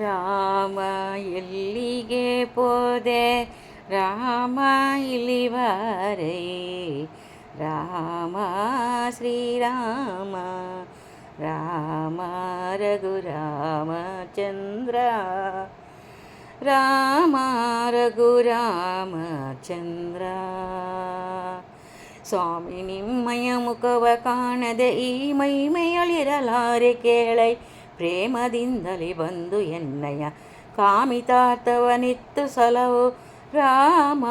ರಾಮ ಎಲ್ಲಿಗೆ ಪೋದೆ ರಾಮ ಇಲ್ಲಿ ಬಾರೈ ರಾಮ ಶ್ರೀರಾಮ ರಾಮ ರಘುರಾಮಚಂದ್ರ ರಾಮ ರಘುರಾಮಚಂದ್ರ ಸ್ವಾಮಿ ನಿಮ್ಮಯ ಮುಖವ ಕಾಣದೆ ಈ ಮೈಮೆಯಳಿರಲಾರೆ ಕೇಳೈ ಪ್ರೇಮದಿಂದಲೇ ಬಂದು ಎನ್ನಯ್ಯ ಕಾಮಿತಾರ್ಥವನಿತ್ತು ಸಲವು ರಾಮ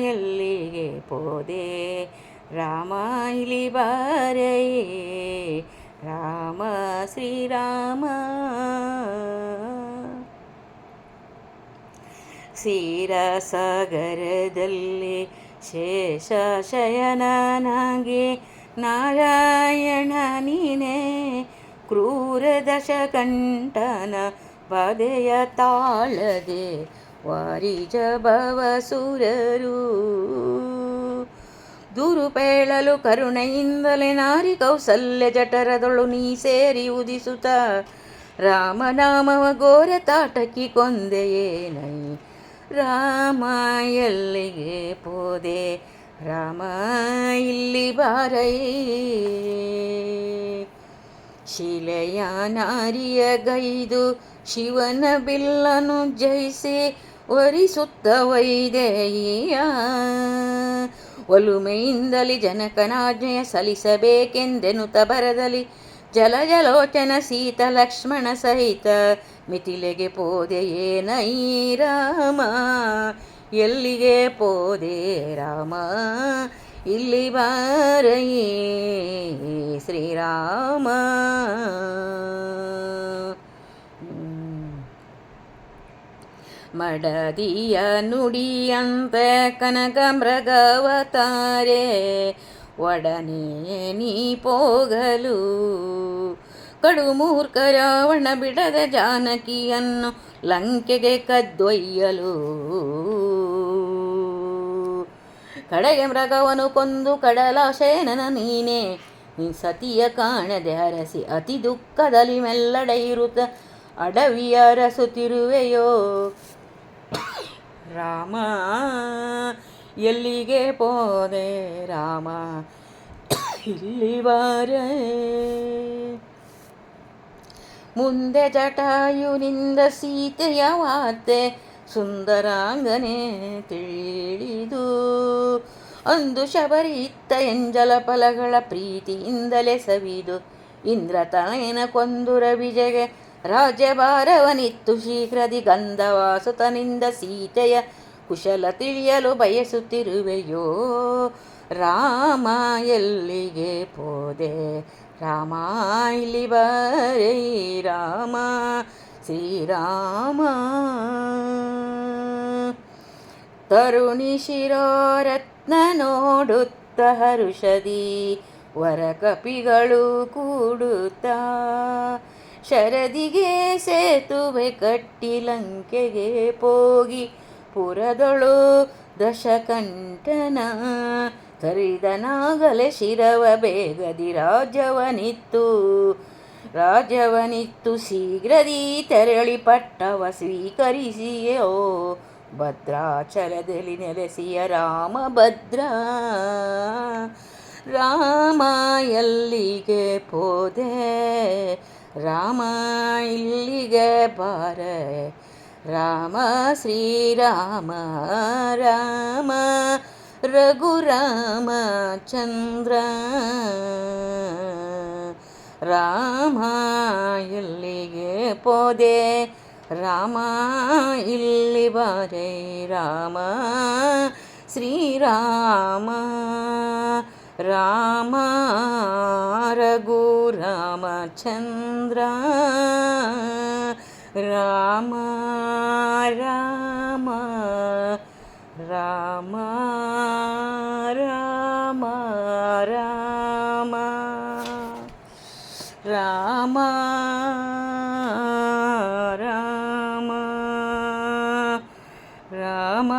ಎಲ್ಲಿಗೆ ಪೋದೆ. ರಾಮ ಇಲ್ಲಿ ಬಾರೆಯೇ, ರಾಮ ಶ್ರೀರಾಮ. ಕ್ಷೀರಸಾಗರದಲ್ಲಿ ಶೇಷಶಯನನಾಗಿ ನಾರಾಯಣ ನೀನೇ. ಕ್ರೂರ ದಶಕಂಠನ ಬದೆಯ ತಾಳದೆ ವಾರಿಜ ಭವಸುರರು ದುರುಪೇಳಲು ಕರುಣೆಯಿಂದಲೇ ನಾರಿ ಕೌಸಲ್ಯ ಜಠರದೊಳು ನೀ ಸೇರಿ ಉದಿಸುತ್ತ. ರಾಮನಾಮವ ಘೋರ ತಾಟಕಿ ಕೊಂದೆಯೇನೈ ರಾಮ ಎಲ್ಲಿಗೆ ಪೋದೆ. ರಾಮ ಇಲ್ಲಿ ಬಾರೈ. ಶಿಲೆಯ ನಾರಿಯ ಗೈದು ಶಿವನ ಬಿಲ್ಲನು ಜಯಿಸಿ ವರಿಸುತ್ತ ವೈದೇಹಿಯ ಒಲುಮೆಯಿಂದಲಿ ಜನಕನಾಜ್ಞೆಯ ಸಲ್ಲಿಸಬೇಕೆಂದೆನುತ ಬರದಲಿ ಜಲ ಜಲೋಚನ ಸೀತ ಲಕ್ಷ್ಮಣ ಸಹಿತ. ಮಿಥಿಲೆಗೆ ಪೋದೆಯೇನೈ ರಾಮ, ಎಲ್ಲಿಗೆ ಪೋದೆ ರಾಮ ಇಲ್ಲಿ ಬಾರಯೇ ಶ್ರೀರಾಮ. ಮಡದಿಯ ನುಡಿಯಂತೆ ಕನಕ ಮೃಗವತಾರೆ, ಒಡನೆ ನೀ ಪೋಗಲು. ಕಡು ಮೂರ್ಖ ರಾವಣ ಬಿಡದ ಜಾನಕಿಯನ್ನು ಲಂಕೆಗೆ ಕದ್ದೊಯ್ಯಲು. ಕಡೆಗೆ ಮೃಗವನು ಕೊಂದು ಕಡಲಾಶೇನನ ನೀನೆ. ನೀ ಸತಿಯ ಕಾಣದೆ ಅರಸಿ ಅತಿ ದುಃಖದಲ್ಲಿ ಮೆಲ್ಲಡೆ ಇರುತ್ತ ಅಡವಿಯ ಅರಸುತ್ತಿರುವೆಯೋ ರಾಮ, ಎಲ್ಲಿಗೆ ಪೋದೆ ರಾಮ? ಇಲ್ಲಿ ಬಾರೆ. ಮುಂದೆ ಜಟಾಯುನಿಂದ ಸೀತೆಯ ವಾರ್ತೆ. ಸುಂದರಾಂಗನೆ ತಿಳಿದು ಅಂದು ಶಬರಿ ಇತ್ತ ಎಂಜಲ ಫಲಗಳ ಪ್ರೀತಿಯಿಂದಲೇ ಸವಿದು. ಇಂದ್ರ ತನಯನ ಕೊಂದುರ ರವಿಜಗೆ ರಾಜ್ಯಭಾರವನಿತ್ತು ಶೀಘ್ರದಿ ಗಂಧವಾಸುತನಿಂದ ಸೀತೆಯ ಕುಶಲ ತಿಳಿಯಲು ಬಯಸುತ್ತಿರುವೆಯೋ. ರಾಮ ಎಲ್ಲಿಗೆ ಪೋದೆ? ರಾಮ ಇಲ್ಲಿ ಬರೈ. ರಾಮ ಶ್ರೀರಾಮ. ತರುಣಿ ಶಿರೋರತ್ನ ನೋಡುತ್ತ ಹರುಷದಿ, ವರಕಪಿಗಳು ಕೂಡುತ್ತಾ. ಶರದಿಗೆ ಸೇತುವೆ ಕಟ್ಟಿ ಲಂಕೆಗೆ ಪೋಗಿ, ಪುರದೊಳು ದಶಕಂಠನ ತರಿದನಾಗಲೇ ಶಿರವ ಬೇಗದಿ ರಾಜವನಿತ್ತು. ರಾಜವನಿತ್ತು ಶೀಘ್ರದಿ ತೆರಳಿ ಪಟ್ಟವ ಸ್ವೀಕರಿಸಿಯೋ ಭದ್ರಾಚಲದಲ್ಲಿ ನೆಲೆಸಿಯ ರಾಮ ಭದ್ರ ರಾಮ ಎಲ್ಲಿಗೆ ಪೋದೆ ರಾಮ ಇಲ್ಲಿಗೆ ಬಾರೆ ರಾಮ ಶ್ರೀರಾಮ ರಾಮ ರಘುರಾಮ ಚಂದ್ರ ರಾಮ ಎಲ್ಲಿಗೆ ಪೋದೆ ರಾಮ ಇಲ್ಲಿ ಬಾರೆ ರಾಮ ಶ್ರೀರಾಮ ರಾಮ ರಘುರಾಮಚಂದ್ರ ರಾಮ ರಾಮ ರಾಮ ರಾಮ ರಾಮ ರಾಮ